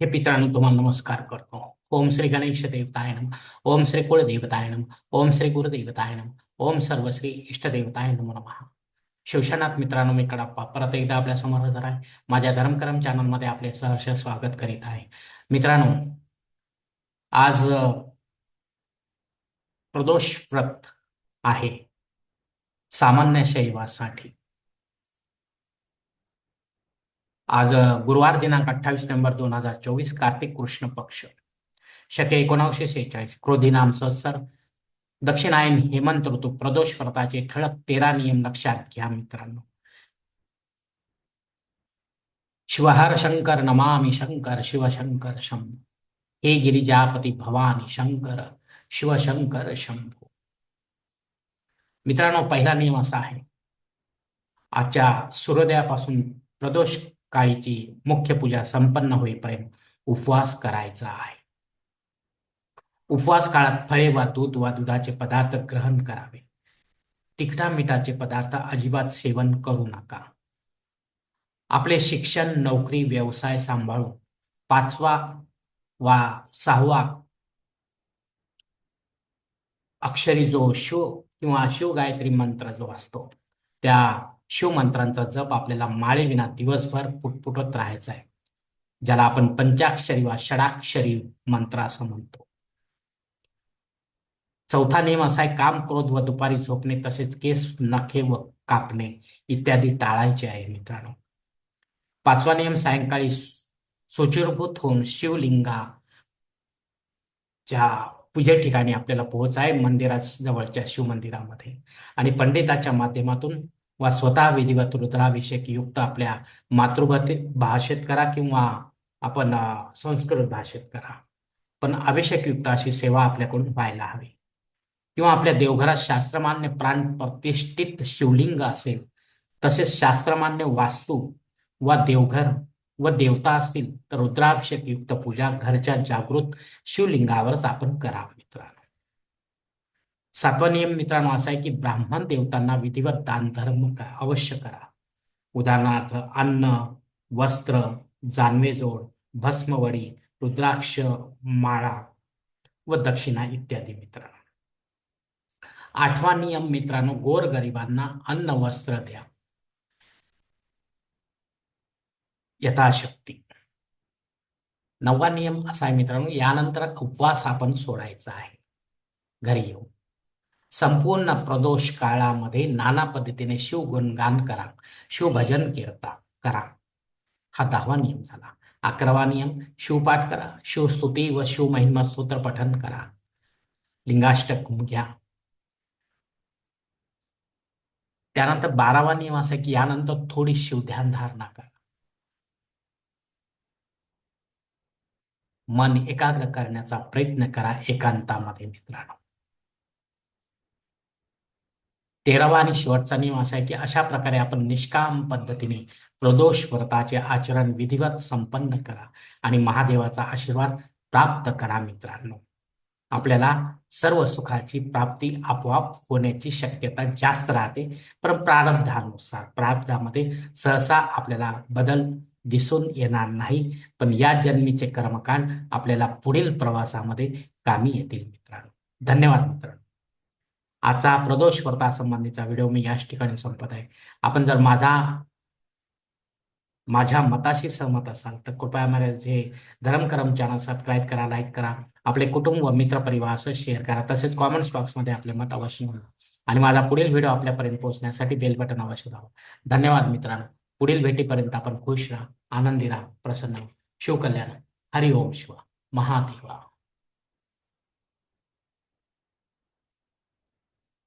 हे पितरांनो तुम्हाला नमस्कार करतो. ओम श्री गणेश देवताय नम ओम श्री कुळदेवताय नम ओम श्री गुरुदेवताय नम ओम सर्व श्री इष्टदेवताय नमो नमः. शिवशनाथ मित्रांनो मी कडाप्पा. परत एकदा आपल्यासमोर हजर आहे. माझ्या धर्मकरम चॅनलमध्ये आपले सहर्ष स्वागत करीत आहे. मित्रांनो आज प्रदोष व्रत आहे. सामान्य शैवासाठी. आज गुरुवार दिनांक अठ्ठावीस नोव्हेंबर दोन हजार चोवीस कार्तिक कृष्ण पक्ष. शके एकोणावीसशे शेहेचाळीस क्रोधी नाम संवत्सर दक्षिणायन हेमंत ऋतू प्रदोष व्रताचे ठळक तेरा नियम लक्षात घ्या मित्रांनो. शिवहर शंकर नमामि शंकर शिवशंकर शंभू. हे गिरिजापती भवानी शंकर शिवशंकर शंभू. मित्रांनो पहिला नियम असा आहे. आजच्या सूर्योदयापासून प्रदोष काळीची मुख्य पूजा संपन्न होईपर्यंत उपवास करायचा आहे. उपवास काळात फळे वा दूध वा दुधाचे पदार्थ ग्रहण करावे. तिखटा मिठाचे पदार्थ अजिबात सेवन करू नका. आपले शिक्षण नोकरी व्यवसाय सांभाळून पाचवा वा सहावा अक्षरी जो शिव किंवा शिव गायत्री मंत्र जो असतो त्या शिवमंत्रांचा जप आपल्याला माळेविना दिवसभर पुटपुटत राहायचा आहे ज्याला आपण पंचाक्षरी वा षडाक्षरी मंत्र असं म्हणतो. चौथा नियम असा आहे काम क्रोध व दुपारी झोपणे तसेच केस नखे व कापणे इत्यादी टाळायचे आहे मित्रांनो. पाचवा नियम सायंकाळी सुचिरभूत होऊन शिवलिंगा च्या पूजे ठिकाणी आपल्याला पोहोचाय मंदिरा जवळच्या आणि पंडिताच्या माध्यमातून वा स्वतः विधिवत रुद्राभिषेक युक्त आपल्या मातृभाते भाषेत करा किंवा आपण संस्कृत भाषेत करा. पण अभिषेकयुक्त अशी सेवा आपल्याकडून व्हायला हवी. किंवा आपल्या देवघरात शास्त्रमान्य प्राण प्रतिष्ठित शिवलिंग असेल तसेच शास्त्रमान्य वास्तू वा देवघर व देवता असतील तर रुद्राभिषेक युक्त पूजा घरच्या जागृत शिवलिंगावरच आपण करावं मित्रांनो. सातवा नियम मित्रांनो असा आहे की ब्राह्मण देवतांना विधिवत दान धर्म अवश्य करा. उदाहरणार्थ अन्न वस्त्र जानवेजोड भस्मवडी रुद्राक्ष माळा व दक्षिणा इत्यादी मित्रांनो. आठवा नियम मित्रांनो गोरगरिबांना अन्न वस्त्र द्या. यथाशक्ती. नववा नियम असा आहे मित्रांनो यानंतर उपवास आपण सोडायचा आहे. घरी येऊन. संपूर्ण प्रदोष काळामध्ये नाना पद्धतीने शिव गुणगान करा शिवभजन कीर्ता करा. हा दहावा नियम झाला. अकरावा नियम शिवपाठ करा शिवस्तुती व शिवमहिमा स्तोत्र पठन करा. लिंगाष्टक घ्या. त्यानंतर बारावा नियम असा की यानंतर थोडी शिवध्यान धारणा करा. मन एकाग्र करण्याचा प्रयत्न करा एकांतामध्ये मित्रांनो. तेरावा आणि शेवटचा नियम असा आहे की अशा प्रकारे आपण निष्काम पद्धतीने प्रदोष व्रताचे आचरण विधिवत संपन्न करा आणि महादेवाचा आशीर्वाद प्राप्त करा मित्रांनो. आपल्याला सर्व सुखाची प्राप्ती आपोआप होण्याची शक्यता जास्त राहते. पण प्रारब्धानुसार प्रारब्धामध्ये सहसा आपल्याला बदल दिसून येणार नाही. पण या जन्मीचे कर्मकांड आपल्याला पुढील प्रवासामध्ये कामी येतील मित्रांनो. धन्यवाद मित्रांनो. आजचा प्रदोष व्रतासंबंधीचा व्हिडिओ मी याच ठिकाणी संपत आहे. आपण जर माझा माझ्या मताशी सहमत असाल तर कृपया माझे धर्मकरम चॅनल सबस्क्राईब करा लाईक करा. आपले कुटुंब व मित्रपरिवार असं शेअर करा. तसेच कॉमेंट्स बॉक्समध्ये आपले मत अवश्य नोंदवा. आणि माझा पुढील व्हिडिओ आपल्यापर्यंत पोहोचण्यासाठी बेल बटन अवश्य दाबा. धन्यवाद मित्रांनो. पुढील भेटीपर्यंत आपण खुश राहा आनंदी राहा प्रसन्न शिवकल्याण. हरिओम शिवा. महादेवा.